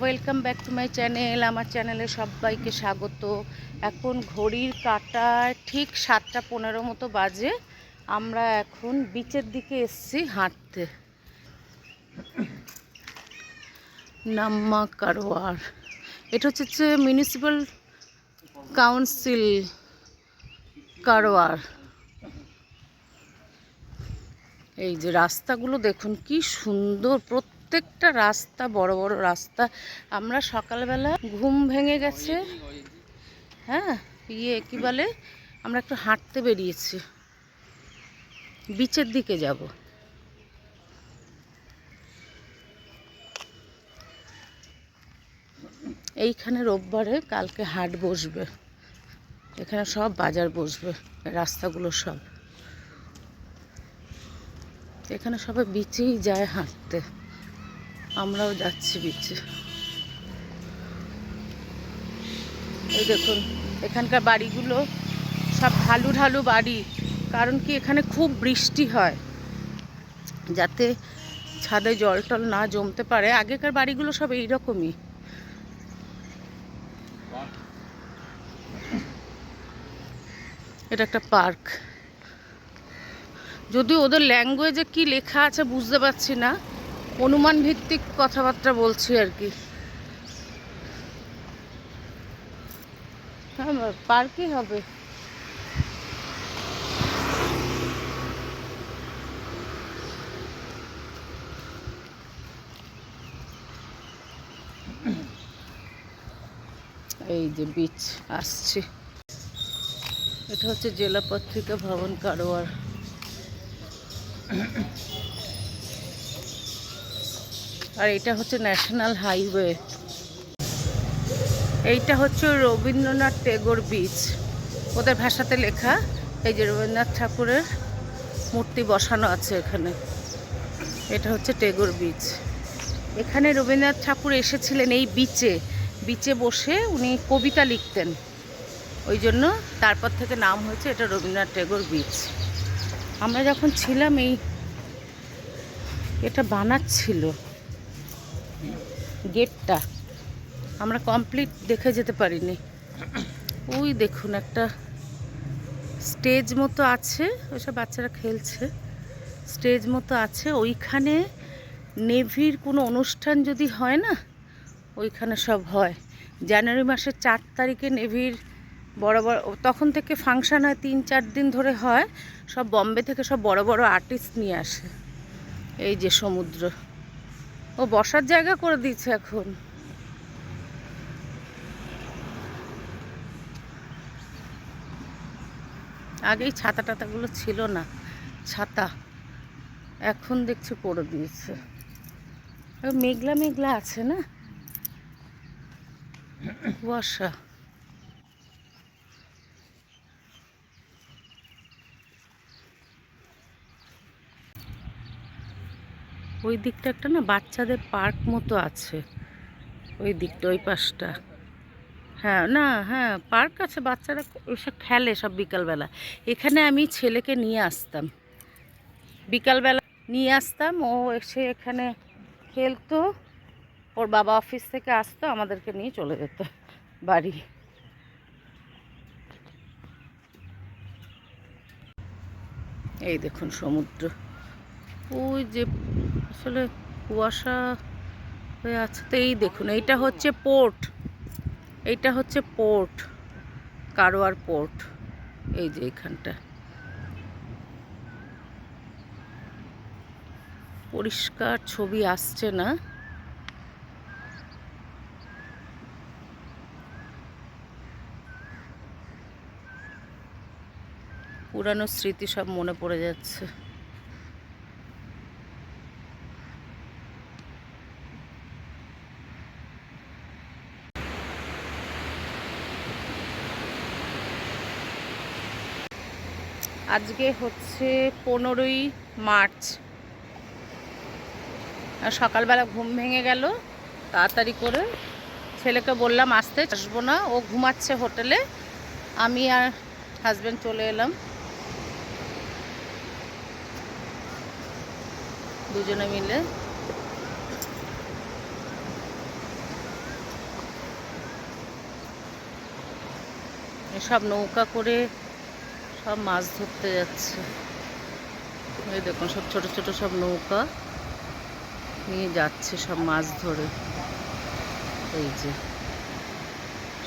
Welcome back to my channel আমার চ্যানেলে সবাইকে স্বাগত। এখন ঘড়ির কাটায় ঠিক সাতটা পনেরো মতো বাজে। আমরা এখন বিচের দিকে এসছি হাঁটতে। নাম্মা কারোয়ার এটা হচ্ছে হচ্ছে মিউনিসিপ্যাল কাউন্সিল কারোয়ার এই যে রাস্তাগুলো দেখুন, কি সুন্দর। প্রত্যেকটা রাস্তা, বড় বড় রাস্তা। আমরা সকালবেলা ঘুম ভেঙে গেছে। হ্যাঁ ইয়ে কি বলে? আমরা একটু হাঁটতে বেরিয়েছি। বিচের দিকে যাব। এইখানে রোববারে কালকে হাট বসবে। এখানে সব বাজার বসবে, রাস্তাগুলো সব। এখানে সবাই বিচেই যায় হাঁটতে। আমরাও যাচ্ছি বিচে এই দেখুন, এখানকার বাড়িগুলো সব ঢালু ঢালু বাড়ি, কারণ কি এখানে খুব বৃষ্টি হয়, যাতে ছাদে জল টল না জমতে পারে। আগেকার বাড়িগুলো সব এইরকমই। এটা একটা পার্ক। যদিও ওদের ল্যাঙ্গুয়েজে কি লেখা আছে বুঝতে পারছি না। অনুমান ভিত্তিক কথাবার্তা বলছি আর কি। হ্যাঁ পার্কই হবে? এই যে বিচ আসছে। এটা হচ্ছে জেলা পত্রিকা ভবন কারোয়ার। আর এটা হচ্ছে ন্যাশনাল হাইওয়ে। এইটা হচ্ছে রবীন্দ্রনাথ টেগোর বিচ। ওদের ভাষাতে লেখা, এই যে রবীন্দ্রনাথ ঠাকুরের মূর্তি বসানো আছে এখানে। এটা হচ্ছে টেগোর বিচ। এখানে রবীন্দ্রনাথ ঠাকুর এসেছিলেন এই বিচে। বিচে বসে উনি কবিতা লিখতেন। ওই জন্য তারপর থেকে নাম হয়েছে এটা রবীন্দ্রনাথ টেগোর বিচ। আমরা যখন ছিলাম এই, এটা বানাচ্ছিল গেটটা। আমরা কমপ্লিট দেখে যেতে পারিনি। ওই দেখুন একটা স্টেজ মতো আছে, ওইসব বাচ্চারা খেলছে। স্টেজ মতো আছে, ওইখানে নেভির কোনো অনুষ্ঠান যদি হয় না, ওইখানে সব হয়। জানুয়ারি মাসের চার তারিখে নেভির বড় বড়, তখন থেকে ফাংশান হয় তিন চার দিন ধরে হয়। সব বম্বে থেকে সব বড় বড় আর্টিস্ট নিয়ে আসে। এই যে সমুদ্র। ও বসার জায়গা করে দিচ্ছে এখন। আগেই ছাতা টাতাগুলো ছিল না, ছাতা এখন দেখছি করে দিয়েছে। মেঘলা মেঘলা আছে না? কুয়াশা। ওই দিকটা একটা না বাচ্চাদের পার্ক মতো আছে। ওই দিকটা, ওই পাশটা। হ্যাঁ না হ্যাঁ পার্ক আছে, বাচ্চারা এসব খেলে সব বিকালবেলা। এখানে আমি ছেলেকে নিয়ে আসতাম। বিকালবেলা নিয়ে আসতাম, ও এসে এখানে খেলতো, ওর বাবা অফিস থেকে আসতো, আমাদেরকে নিয়ে চলে যেত বাড়ি। এই দেখুন সমুদ্র। ওই যে আসলে কুয়াশা হয়ে আছে তো এই দেখুন, এইটা হচ্ছে পোর্ট এইটা হচ্ছে পোর্ট কারোয়ার পোর্ট এই যে এখানটা। পরিষ্কার ছবি আসছে না। পুরানো স্মৃতি সব মনে পড়ে যাচ্ছে। আজকে হচ্ছে পনেরোই মার্চ। সকালবেলা ঘুম ভেঙে গেল, তাড়াতাড়ি করে ছেলেকে বললাম, আসতে আসব না, ও ঘুমাচ্ছে হোটেলে। আমি আর হাজব্যান্ড চলে এলাম। দুজনে মিলে। সব নৌকা করে সব মাছ ধরতে যাচ্ছে। এই দেখুন, সব ছোট ছোট সব নৌকা নিয়ে যাচ্ছে সব মাছ ধরে। এই যে,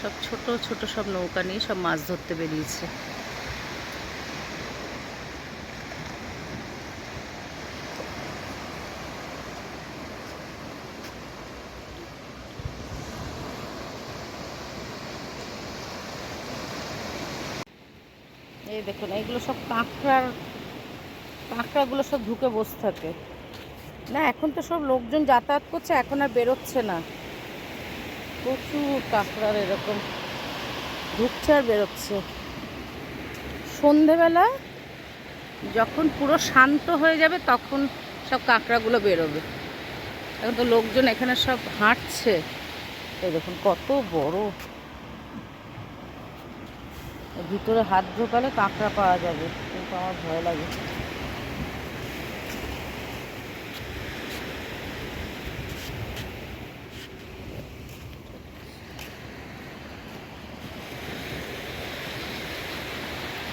সব ছোট ছোট সব নৌকা নিয়ে সব মাছ ধরতে বেরিয়েছে। দেখুন, এগুলো সব কাঁকড়ার, কাঁকড়াগুলো সব ঢুকে বসে থাকে। না, এখন তো সব লোকজন যাতায়াত করছে, এখন আর বেরোচ্ছে না। প্রচুর কাঁকড়ার এরকম ঢুকছে আর বেরোচ্ছে। সন্ধেবেলা যখন পুরো শান্ত হয়ে যাবে, তখন সব কাঁকড়াগুলো বেরোবে। এখন তো লোকজন এখানে সব হাঁটছে। এই দেখুন, কত বড়। ভিতরে হাত ঢোকালে কাঁকড়া পাওয়া যাবে, কিন্তু আমার ভয় লাগে।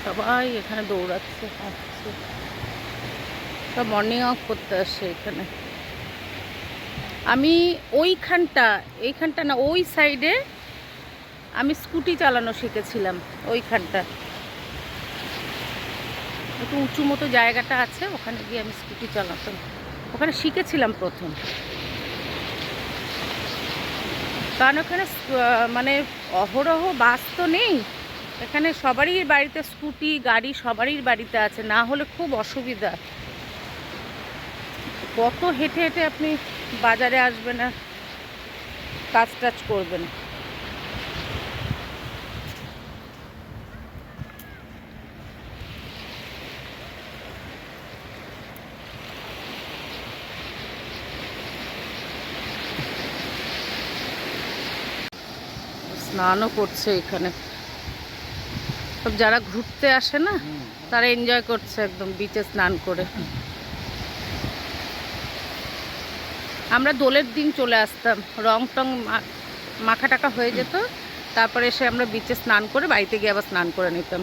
সবাই এখানে দৌড়াচ্ছে, হাঁটছে। সব মর্নিং ওয়াক করতে আসছে এখানে। আমি ওইখানটা, এইখানটা না, ওই সাইডে আমি স্কুটি চালানো শিখেছিলাম ওইখানটা। একটু উঁচু মতো জায়গাটা আছে, ওখানে গিয়ে আমি স্কুটি চালাতাম। ওখানে শিখেছিলাম প্রথম। কারণ ওখানে মানে অহরহ বাস তো নেই। এখানে সবারই বাড়িতে স্কুটি, গাড়ি সবারই বাড়িতে আছে, না হলে খুব অসুবিধা। কত হেঁটে হেঁটে আপনি বাজারে আসবেন আর কাজ টাজ করবেন। স্নানও করছে এখানে। সব যারা ঘুরতে আসে না, তারা এনজয় করছে একদম বিচে স্নান করে। আমরা দোলের দিন চলে আসতাম। রং টং মাখা টাকা হয়ে যেত। তারপরে এসে আমরা বিচে স্নান করে বাড়িতে গিয়ে আবার স্নান করে নিতাম।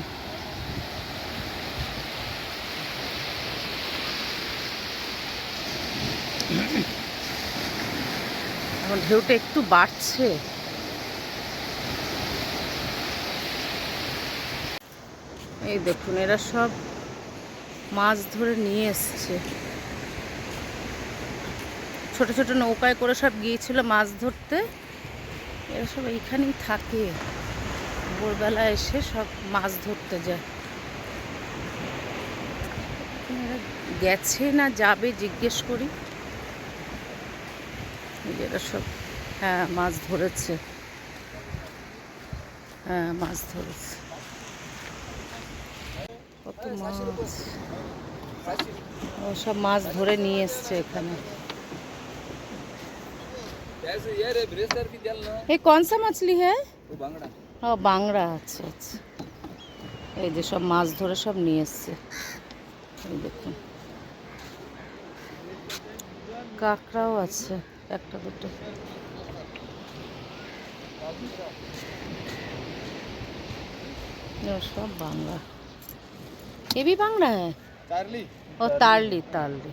ঢেউটা একটু বাড়ছে। এই দেখুন, এরা সব মাছ ধরে নিয়ে এসছে। ছোট ছোট নৌকায় করে সব গিয়েছিল মাছ ধরতে। এরা সব এইখানেই থাকে। ভোরবেলা এসে সব মাছ ধরতে যায়। গেছে না যাবে জিজ্ঞেস করি। এরা সব হ্যাঁ মাছ ধরেছে। হ্যাঁ মাছ ধরেছে। কত মাছ ও সব মাছ ধরে নিয়ে এসছে এখানে ऐसे ये रे ब्रेसर भी जल ना এই কোন সা মাছলি হ্যাঁ वो बांगड़ा ও বাংলা আচ্ছা আচ্ছা এই যে সব মাছ ধরে সব নিয়ে এসছে এই দেখুন কাঁকড়াও আছে একটা দুটো ये सब बांग्ला ये भी बांग्ला है चार्ली और तारली तारली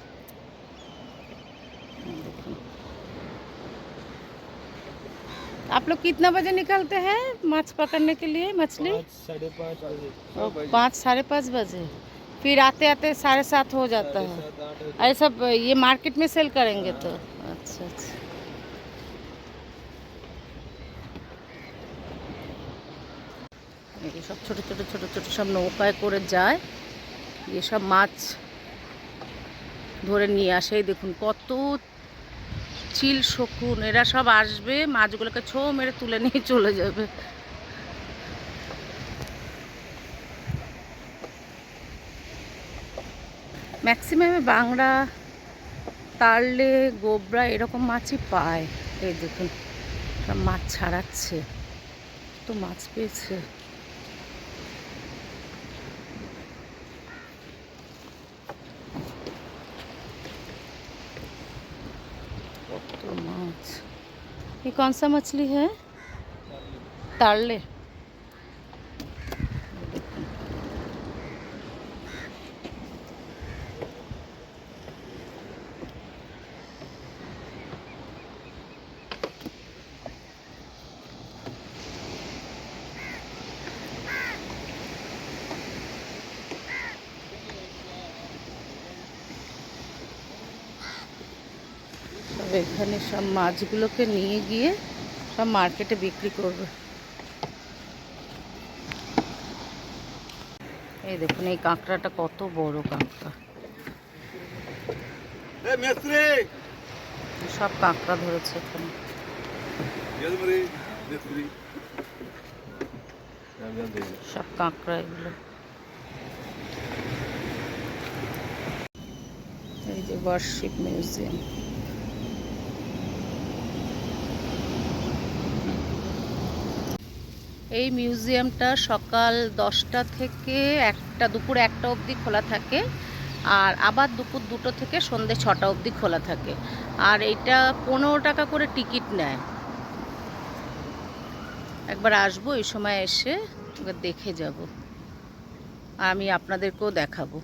देखो। आप लोग कितना बजे निकलते हैं माछ पकड़ने के लिए मछली साढ़े पाँच बजे और पाँच साढ़े पाँच बजे फिर आते आते साढ़े सात हो जाता है सात आठ बजे अरे सब ये मार्केट में सेल करेंगे तो अच्छा अच्छा এই সব ছোট ছোট ছোট ছোট সব নৌকায় করে যায় গিয়ে সব মাছ ধরে নিয়ে আসে। দেখুন, কত চিল শকুন, এরা সব আসবে, মাছগুলোকে ছো মেরে তুলে নিয়ে চলে যাবে। ম্যাক্সিমামে বাংলা, তারলে, গোবরা এরকম মাছই পায়। এই দেখুন মাছ ছাড়াচ্ছে তো মাছ পেয়েছে। कौन सा मछली है? तारले এখানে সব মাছগুলোকে নিয়ে গিয়ে সব মার্কেটে বিক্রি করবে। এই দেখুন এই কাঁকড়াটা কত বড় কাঁকড়া। সব কাঁকড়া ধরেছে এখানে। সব কাঁকড়া এগুলো। এই যে বার্ষিক মিউজিয়াম। এই মিউজিয়ামটা সকাল দশটা থেকে একটা, দুপুর একটা অবধি খোলা থাকে আর আবার দুপুর দুটো থেকে সন্ধে ছটা অবধি খোলা থাকে। আর এইটা পনেরো টাকা করে টিকিট নেয়। একবার আসব, এই সময় এসে একবার দেখে যাব। আমি আপনাদেরকেও দেখাবো।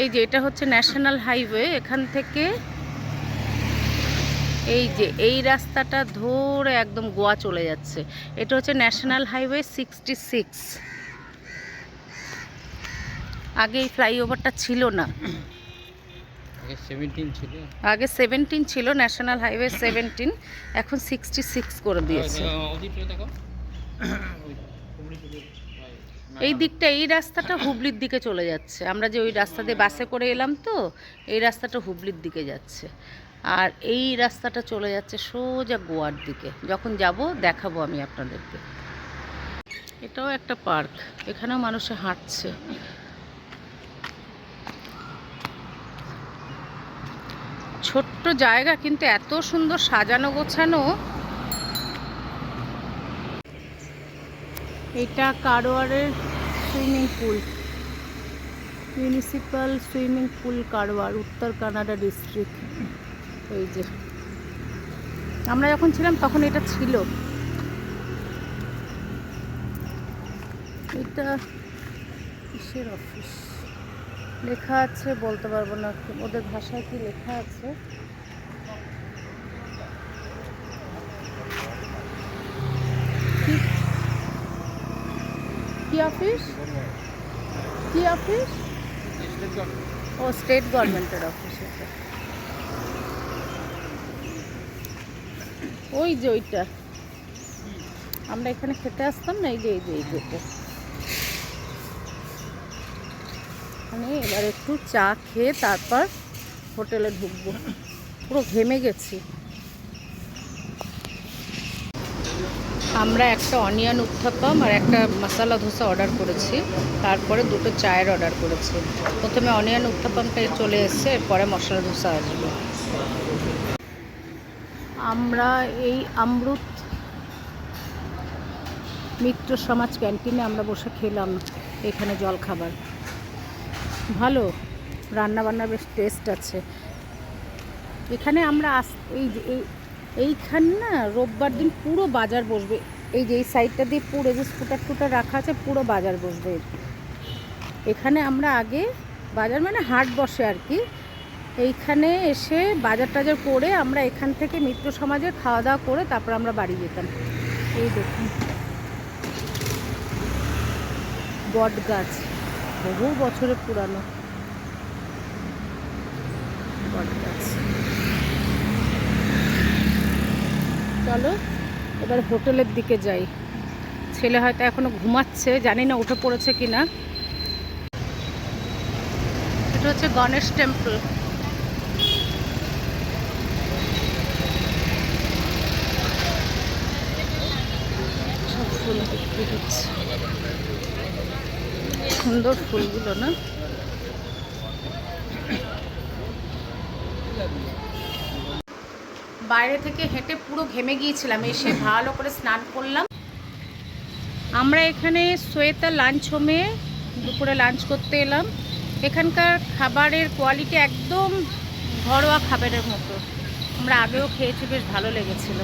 এই যে এটা হচ্ছে ন্যাশনাল হাইওয়ে, এখান থেকে এই যে এই রাস্তাটা ধরে একদম গোয়া চলে যাচ্ছে। এটা হচ্ছে ন্যাশনাল হাইওয়ে সিক্সটি সিক্স আগে এই ফ্লাইওভারটা ছিল না। আগে সেভেন্টিন ছিল। ন্যাশনাল হাইওয়ে সেভেন্টিন এখন সিক্সটি সিক্স করে দিয়েছে। এই দিকটা এই রাস্তাটা হুবলির দিকে চলে যাচ্ছে। আমরা যে ওই রাস্তা দিয়ে বাসে করে এলাম তো এই রাস্তাটা হুবলির দিকে যাচ্ছে। আর এই রাস্তাটা চলে যাচ্ছে সোজা গোয়ার দিকে। যখন যাব, দেখাবো আমি আপনাদেরকে। এটাও একটা পার্ক, এখানেও মানুষে হাঁটছে। ছোট্ট জায়গা, কিন্তু এত সুন্দর সাজানো গোছানো। এটা কারোয়ারের swimming pool. Municipal swimming pool Karwar উত্তর কানাডা ডিস্ট্রিক্ট। এই যে। আমরা যখন ছিলাম তখন এটা ছিল। এটা কিসের অফিস লেখা আছে বলতে পারব না। ওদের ভাষায় কি লেখা আছে? কি? অফিস কি অফিস ও স্টেট গভর্নমেন্টের অফিস এটা ওই যে ওইটা। আমরা এখানে খেতে আসতাম না, এই যে এই যে, এই যেটা মানে এবার একটু চা খেয়ে তারপর হোটেলে ঢুকবো। পুরো ঘেমে গেছি। আমরা একটা অনিয়ন উত্থাপম আর একটা মশলা ধোসা অর্ডার করেছি। তারপরে দুটো চায়ের অর্ডার করেছি। প্রথমে অনিয়ন উত্থাপমটা চলে এসছে, এরপরে মশলা ধোসা আসবে। আমরা এই আমরুত মিত্র সমাজ ক্যান্টিনে আমরা বসে খেলাম এখানে জল খাবার ভালো রান্না বান্নার বেশ টেস্ট আছে। এখানে আমরা আস, এই এইখানে না রোববার দিন পুরো বাজার বসবে। এই যে, এই সাইডটা দিয়ে পুরো যে স্কুটার টুটার রাখা আছে, পুরো বাজার বসবে। এখানে আমরা আগে বাজার মানে হাট বসে আর কি। এইখানে এসে বাজার টাজার করে আমরা এখান থেকে মিত্র সমাজে খাওয়া দাওয়া করে তারপর আমরা বাড়ি যেতাম। এই দেখুন। বট গাছ। বহু বছরের পুরানো। বট গাছ। চলো, এবার হোটেলের দিকে যাই। ছেলে হয়তো এখনও ঘুমাচ্ছে, জানি না উঠে পড়েছে কি না এটা হচ্ছে গণেশ টেম্পল। ফুল বিক্রি হচ্ছে। সুন্দর ফুলগুলো, না? বাইরে থেকে হেঁটে পুরো ঘেমে গিয়েছিলাম, এসে ভালো করে স্নান করলাম। আমরা এখানে সোয়েতা লাঞ্চ হোমে দুপুরে লাঞ্চ করতে এলাম। এখানকার খাবারের কোয়ালিটি একদম ঘরোয়া খাবারের মতো। আমরা আগেও খেয়েছি, বেশ ভালো লেগেছিল।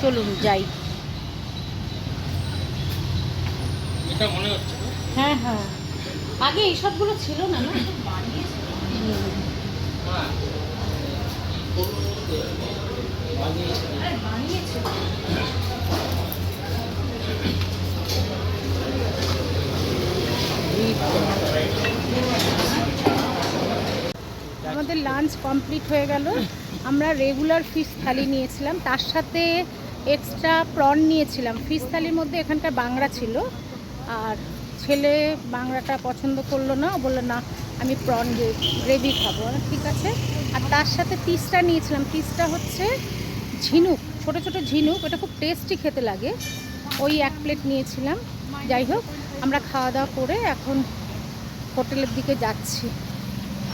চলুন যাই। মনে হচ্ছে হ্যাঁ হ্যাঁ। আগে এইসবগুলো ছিল না না? হ্যাঁ। আমাদের লাঞ্চ কমপ্লিট হয়ে গেল। আমরা রেগুলার ফিশ থালি নিয়েছিলাম। তার সাথে এক্সট্রা প্রন নিয়েছিলাম। ফিশ থালির মধ্যে এখানকার বাংলা ছিল। আর ছেলে বাংলাটা পছন্দ করল না, বলল, না, আমি প্রন গ্রেভি খাব। ঠিক আছে। আর তার সাথে পিসটা নিয়েছিলাম। পিসটা হচ্ছে ঝিনুক, ছোট ছোট ঝিনুক এটা খুব টেস্টি খেতে লাগে। ওই এক প্লেট নিয়েছিলাম। যাই হোক, আমরা খাওয়া দাওয়া করে এখন হোটেলের দিকে যাচ্ছি।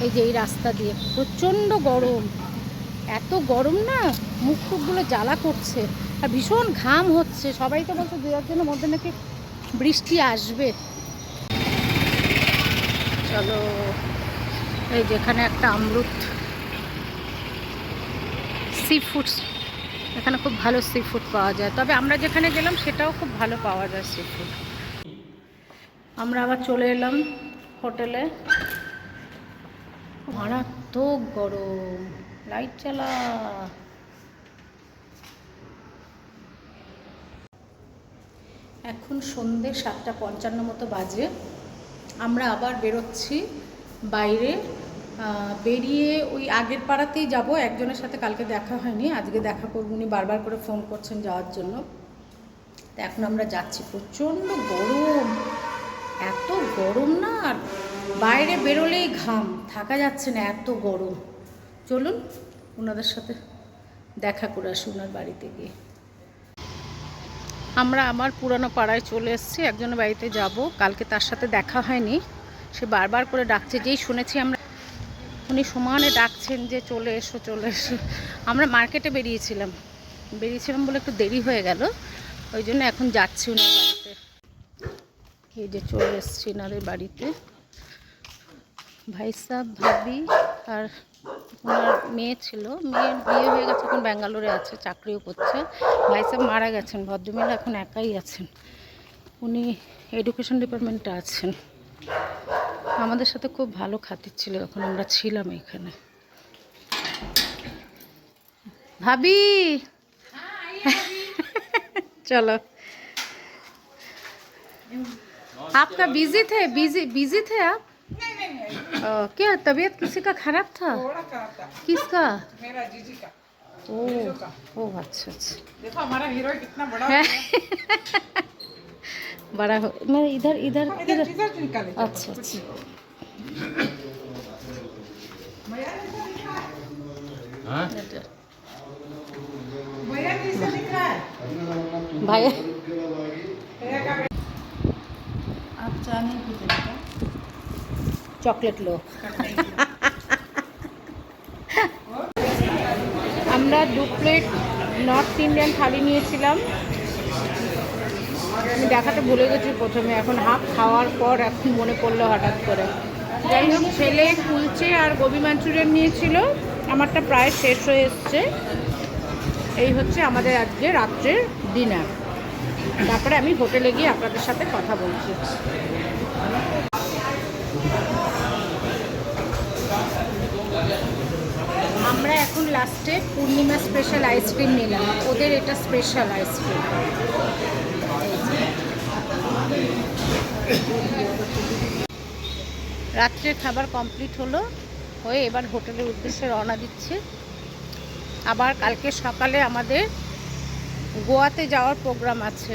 এই যে এই রাস্তা দিয়ে। প্রচণ্ড গরম। এত গরম না মুখ টুকগুলো জ্বালা করছে। আর ভীষণ ঘাম হচ্ছে। সবাই তো বলছে দু একদিনের মধ্যে নাকি বৃষ্টি আসবে। চলো, এই যেখানে একটা আমরুত সি ফুডস এখানে খুব ভালো সি ফুড পাওয়া যায়। তবে আমরা যেখানে গেলাম, সেটাও খুব ভালো পাওয়া যায় সি ফুড আমরা আবার চলে এলাম হোটেলে। মারাত্মক গরম। লাইট চালা এখন সন্ধে সাতটা পঞ্চান্ন মতো বাজে। আমরা আবার বেরোচ্ছি বাইরে। বেরিয়ে ওই আগের পাড়াতেই যাব। একজনের সাথে কালকে দেখা হয়নি। আজকে দেখা করব। উনি বারবার করে ফোন করছেন যাওয়ার জন্য। তো এখন আমরা যাচ্ছি। প্রচণ্ড গরম। এত গরম না। আর বাইরে বেরোলেই ঘাম। থাকা যাচ্ছে না এত গরম। চলুন, ওনাদের সাথে দেখা করে আসি ওনার বাড়িতে গিয়ে। আমরা আমার পুরানো পাড়ায় চলে এসেছি, একজনের বাড়িতে যাব। কালকে তার সাথে দেখা হয়নি। সে বারবার করে ডাকছে, যেই শুনেছি আমরা উনি সমানে ডাকছেন যে চলে এসো চলে এসো। আমরা মার্কেটে বেরিয়েছিলাম। বেরিয়েছিলাম বলে একটু দেরি হয়ে গেল। ওই জন্য এখন যাচ্ছি ওনার বাড়িতে। এই যে চলে এসছি বাড়িতে। ভাই সাহেব, ভাবি আর ওনার মেয়ে ছিল মেয়ের বিয়ে হয়ে গেছে এখন ব্যাঙ্গালোরে আছে চাকরিও করছে ভাই সাহেব মারা গেছেন ভদ্রমহিলা এখন একাই আছেন উনি এডুকেশন ডিপার্টমেন্টে আছেন আমাদের সাথে খুব ভালো খাতির ছিল যখন আমরা ছিলাম এখানে ভাবি चलो आपका बिजी थे बिजी बिजी थे आप आ, क्या तबीयत किसी का खराब था? किसका? मेरा जीजी का। ओ ओ अच्छा अच्छा। देखो हमारा हीरो कितना बड़ा है। बड़ा हो मैं इधर इधर इधर अच्छा अच्छा। भैया हाँ? आप चाहिए চকলেটলো আমরা দু প্লেট নর্থ ইন্ডিয়ান থালি নিয়েছিলাম। আমি দেখাতে ভুলে গেছি প্রথমে, এখন হাফ খাওয়ার পর এখন মনে পড়ল হঠাৎ করে। যাই হোক, ছেলে কুলচে আর গোবি মাঞ্চুরিয়ান নিয়েছিল। আমারটা প্রায় শেষ হয়ে এসছে। এই হচ্ছে আমাদের আজকে রাত্রের ডিনার তারপরে আমি হোটেলে গিয়ে আপনাদের সাথে কথা বলছি। আমরা এখন লাস্টে পূর্ণিমা স্পেশাল আইসক্রিম নিলাম। ওদের এটা স্পেশাল আইসক্রিম রাত্রের খাবার কমপ্লিট হলো, হয়ে এবার হোটেলের উদ্দেশ্যে রওনা দিচ্ছে। আবার কালকে সকালে আমাদের গোয়াতে যাওয়ার প্রোগ্রাম আছে।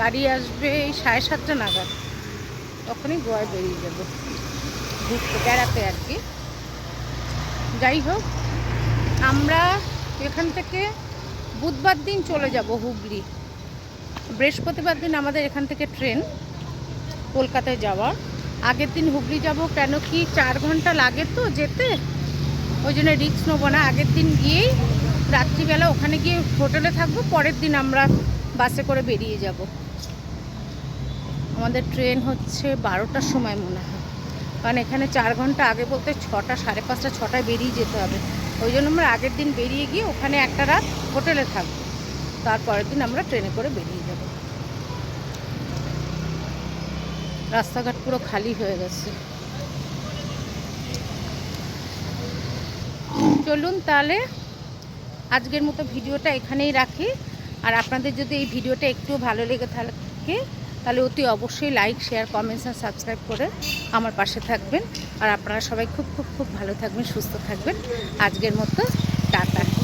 গাড়ি আসবে এই সাড়ে সাতটা নাগাদ। তখনই গোয়ায় বেরিয়ে যাব। ঘুরতে বেড়াতে আর কি। যাই হোক আমরা এখান থেকে বুধবার দিন চলে যাব হুগলি। বৃহস্পতিবার দিন আমাদের এখান থেকে ট্রেন কলকাতায় যাওয়ার। আগের দিন হুগলি যাব কেন কি চার ঘণ্টা লাগে তো যেতে। ওই জন্য রিক্স নেব না। আগের দিন গিয়েই রাত্রিবেলা ওখানে গিয়ে হোটেলে থাকব, পরের দিন আমরা বাসে করে বেরিয়ে যাব। আমাদের ট্রেন হচ্ছে বারোটার সময় মনে হয়। কারণ এখানে চার ঘণ্টা আগে বলতে ছটা, সাড়ে পাঁচটা, ছটায় বেরিয়ে যেতে হবে। ওই জন্য আমরা আগের দিন বেরিয়ে গিয়ে ওখানে একটা রাত হোটেলে থাকব। তারপরের দিন আমরা ট্রেনে করে বেরিয়ে যাব। রাস্তাঘাট পুরো খালি হয়ে গেছে। চলুন তাহলে আজকের মতো ভিডিওটা এখানেই রাখি। আর আপনাদের যদি এই ভিডিওটা একটু ভালো লেগে থাকে তাহলে অতি অবশ্যই লাইক শেয়ার কমেন্টস আর সাবস্ক্রাইব করে আমার পাশে থাকবেন। আর আপনারা সবাই খুব খুব খুব ভালো থাকবেন, সুস্থ থাকবেন। আজকের মতো, টাটা।